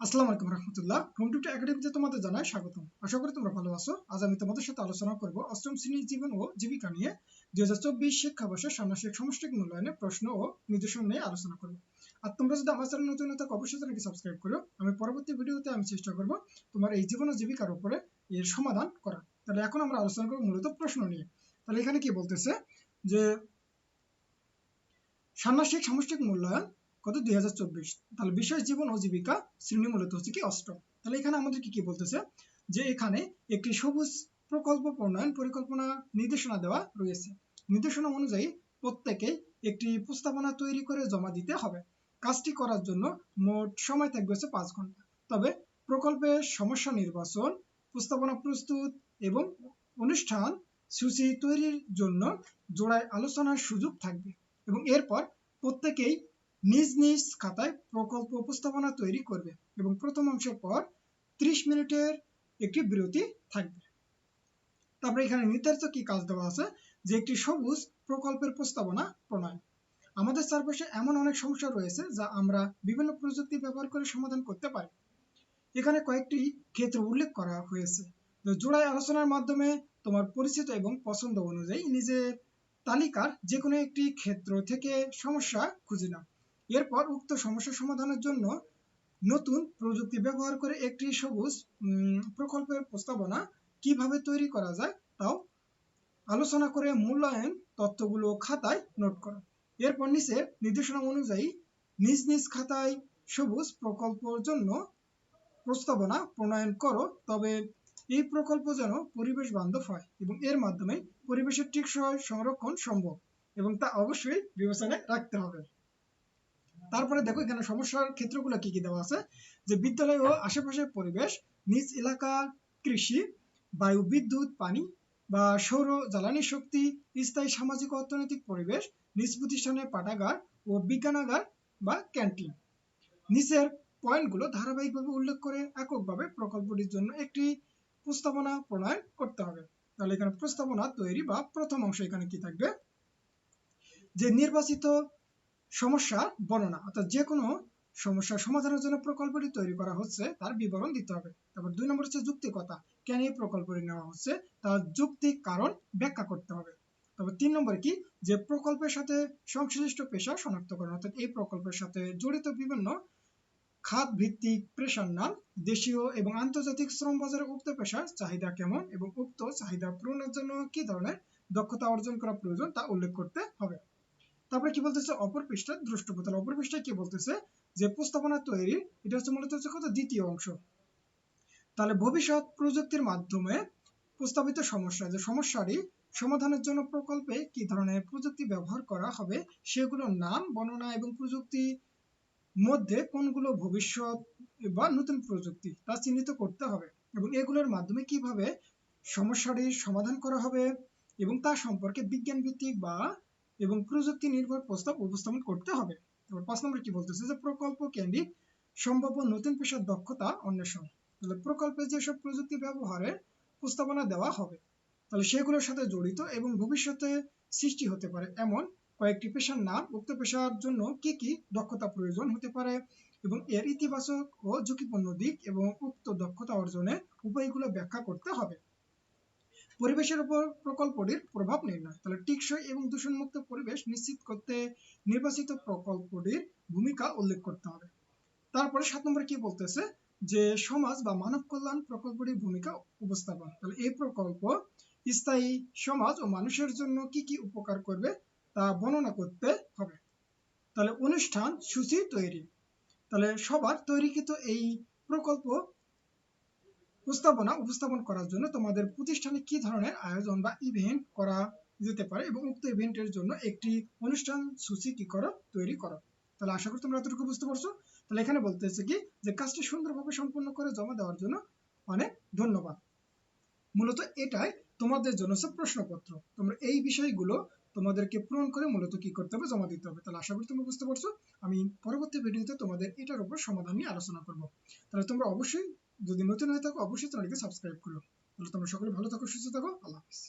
আসসালামু আলাইকুম রহমতুল্লাহ। Home tutor একাডেমিতে তোমাদের জানাই স্বাগতম। আশা করি তোমরা ভালো আছো। আজ আমি তোমাদের সাথে আলোচনা করব অষ্টম শ্রেণির জীবন ও জীবিকা নিয়ে। দুই হাজার চব্বিশ শিক্ষাবর্ষের ষান্মাসিক সমষ্টিক মূল্যায়নের প্রশ্ন ও নির্দেশন নিয়ে আলোচনা করব। আর তোমরা যদি আমার চ্যানেল নতুন থাকো, অবশ্যই চ্যানেলকে সাবস্ক্রাইব করো। আমি পরবর্তী ভিডিওতে আমি চেষ্টা করব তোমার এই জীবন ও জীবিকার উপরে এর সমাধান করা তাহলে এখন আমরা আলোচনা করব মূলত প্রশ্ন নিয়ে। তাহলে এখানে কি বলতেছে? যে ষান্মাসিক সমষ্টিক মূল্যায়ন কত? দুই হাজার চব্বিশ। তাহলে জীবন ও জীবিকা শ্রেণি মূলত হচ্ছে কি অষ্টম। তাহলে এখানে কি কি বলতেছে? যে এখানে একটি সবুজ প্রকল্প প্রণয়ন পরিকল্পনা নির্দেশনা দেওয়া রয়েছে। নির্দেশনা অনুযায়ী প্রত্যেকে একটি প্রস্তাবনা তৈরি করে জমা দিতে হবে। কাজটি করার জন্য মোট সময় থাকবে হচ্ছে পাঁচ ঘণ্টা। তবে সমস্যা নির্বাচন, প্রস্তাবনা প্রস্তুত এবং অনুষ্ঠান সূচি তৈরির জন্য জোড়ায় আলোচনার সুযোগ থাকবে এবং এরপর প্রত্যেকেই নিজ নিজ খাতায় প্রকল্প উপস্থাপনা তৈরি করবে এবং প্রথম অংশের পর ত্রিশ মিনিটের একটি বিরতি থাকবে। তারপরে এখানে নির্ধারিত কি কাজ দেওয়া আছে? যে একটি সবুজ প্রকল্পের প্রস্তাবনা প্রণয়ন। আমাদের চারপাশে এমন অনেক সমস্যা রয়েছে যা আমরা বিভিন্ন প্রযুক্তি ব্যবহার করে সমাধান করতে পারি। এখানে কয়েকটি ক্ষেত্র উল্লেখ করা হয়েছে। জোড়ায় আলোচনার মাধ্যমে তোমার পরিচিত এবং পছন্দ অনুযায়ী নিজের তালিকার যে কোনো একটি ক্ষেত্র থেকে সমস্যা খুঁজে নাও। এরপর উক্ত সমস্যা সমাধানের জন্য নতুন প্রযুক্তি ব্যবহার করে একটি সবুজ প্রকল্পের প্রস্তাবনা কীভাবে তৈরি করা যায় তাও আলোচনা করে মূল্যায়ন তথ্যগুলো খাতায় নোট করো। এরপর নিচে নির্দেশনা অনুযায়ী নিজ নিজ খাতায় সবুজ প্রকল্পের জন্য প্রস্তাবনা প্রণয়ন করো, তবে এই প্রকল্প যেন পরিবেশ বান্ধব হয় এবং এর মাধ্যমে পরিবেশের টেকসই সংরক্ষণ সম্ভব এবং তা অবশ্যই বিবেচনায় রাখতে হবে। তারপরে দেখো এখানে সমস্যার ক্ষেত্রগুলো কি কি দেওয়া আছে? যে বিদ্যালয় ও আশেপাশের পরিবেশ, নিজ এলাকার কৃষি, বায়ু, বিদ্যুৎ, পানি বা সৌর, জ্বালানি শক্তি, স্থায়ী সামাজিক অর্থনৈতিক পরিবেশ, নিজ প্রতিষ্ঠানের পাঠাগার ও বিজ্ঞানাগার বা ক্যান্টিন। নিচের পয়েন্টগুলো ধারাবাহিকভাবে উল্লেখ করে এককভাবে প্রকল্পটির জন্য একটি প্রস্তাবনা প্রণয়ন করতে হবে। তাহলে এখানে প্রস্তাবনা তৈরি বা প্রথম অংশ এখানে কি থাকবে? যে নির্বাচিত সমস্যা বর্ণনা, অর্থাৎ যে কোনো সমস্যা সমাধানের জন্য প্রকল্পটি তৈরি করা হচ্ছে, তার বিবরণ দিতে হবে। তারপর দুই নম্বর হচ্ছে যুক্তিকতা কেন এই প্রকল্পটি নেওয়া হচ্ছে? তার যুক্তিক কারণ ব্যাখ্যা করতে হবে। তবে তিন নম্বর কি? যে প্রকল্পের সাথে সংশ্লিষ্ট পেশা শনাক্তকরণ অর্থাৎ এই প্রকল্পের সাথে জড়িত বিভিন্ন খাত ভিত্তিক পেশার নাম দেশীয় এবং আন্তর্জাতিক শ্রম বাজারে উক্ত পেশার চাহিদা কেমন এবং উক্ত চাহিদা পূরণের জন্য কি ধরনের দক্ষতা অর্জন করা প্রয়োজন তা উল্লেখ করতে হবে। তারপরে কি বলতেছে? অপর পৃষ্ঠা দ্রষ্টব্য। তাহলে অপর পৃষ্ঠায় কি বলতেছে? যে প্রস্তাবনা তৈরি, এটা হচ্ছে মূলত হচ্ছে কত? দ্বিতীয় অংশ। তাহলে ভবিষ্যৎ প্রযুক্তির মাধ্যমে প্রস্তাবিত সমস্যা, যে সমস্যাটি সমাধানের জন্য প্রকল্পে কি ধরনের প্রযুক্তি ব্যবহার করা হবে, সেগুলোর নাম, বর্ণনা এবং প্রযুক্তি মধ্যে কোনগুলো ভবিষ্যৎ বা নতুন প্রযুক্তি তা চিহ্নিত করতে হবে এবং এগুলোর মাধ্যমে কীভাবে সমস্যাটির সমাধান করা হবে এবং তা সম্পর্কে বিজ্ঞান ভিত্তিক বা এবং প্রযুক্তি নির্ভর প্রস্তাব উপস্থাপন করতে হবে। এবার পাঁচ নম্বর কি বলতেছে? যে প্রকল্প কেন্দ্রিক সম্ভাব্য নতুন পেশার দক্ষতা অন্বেষণ। তাহলে প্রকল্পে যেসব প্রযুক্তি ব্যবহারের প্রস্তাবনা দেওয়া হবে, তাহলে সেগুলোর সাথে জড়িত এবং ভবিষ্যতে সৃষ্টি হতে পারে এমন কয়েকটি পেশার নাম। উক্ত পেশার জন্য কি কি দক্ষতা প্রয়োজন হতে পারে এবং এর ইতিবাচক ও ঝুঁকিপূর্ণ দিক এবং উক্ত দক্ষতা অর্জনের উপায়গুলো ব্যাখ্যা করতে হবে। পরিবেশের উপর প্রকল্পটির প্রভাব নির্ণয়। তাহলে টিকসই এবং দূষণমুক্ত পরিবেশ নিশ্চিত করতে নির্বাচিত প্রকল্পটির ভূমিকা উল্লেখ করতে হবে। তারপরে সাত নম্বর কি বলতেছে? যে সমাজ বা মানব কল্যাণ প্রকল্পটির ভূমিকা উপস্থাপন। তাহলে এই প্রকল্প স্থায়ী সমাজ ও মানুষের জন্য কি কি উপকার করবে তা বর্ণনা করতে হবে। তাহলে অনুষ্ঠান সূচি তৈরি। তাহলে সবার তৈরিকৃত এই প্রকল্প প্রস্তাবনা উপস্থাপন করার জন্য তোমাদের প্রতিষ্ঠানে কি ধরনের আয়োজন বা ইভেন্ট করা যেতে পারে এবং উক্ত ইভেন্টের জন্য একটি অনুষ্ঠান সূচি কি করো, তৈরি করো? তাহলে আশা করি তোমরা এতটুকু বুঝতে পারছ। তাহলে এখানে বলতেছে কি যে কাজটি সুন্দরভাবে সম্পূর্ণ করে জমা দেওয়ার জন্য অনেক ধন্যবাদ। মূলত এটাই তোমাদের জন্য হচ্ছে প্রশ্নপত্র। তোমরা এই বিষয়গুলো তোমাদেরকে পূরণ করে মূলত কি করতে হবে, জমা দিতে হবে। তাহলে আশা করি তোমরা বুঝতে পারছ। আমি পরবর্তী ভিডিওতে তোমাদের এটার উপর সমাধান নিয়ে আলোচনা করব। তাহলে তোমরা অবশ্যই যদি নতুন হয়ে থাকো, অবশ্যই চ্যানেলকে সাবস্ক্রাইব করো। তাহলে তোমরা সকলে ভালো থাকো, সুস্থ থাকো। আল্লাহ হাফিজ।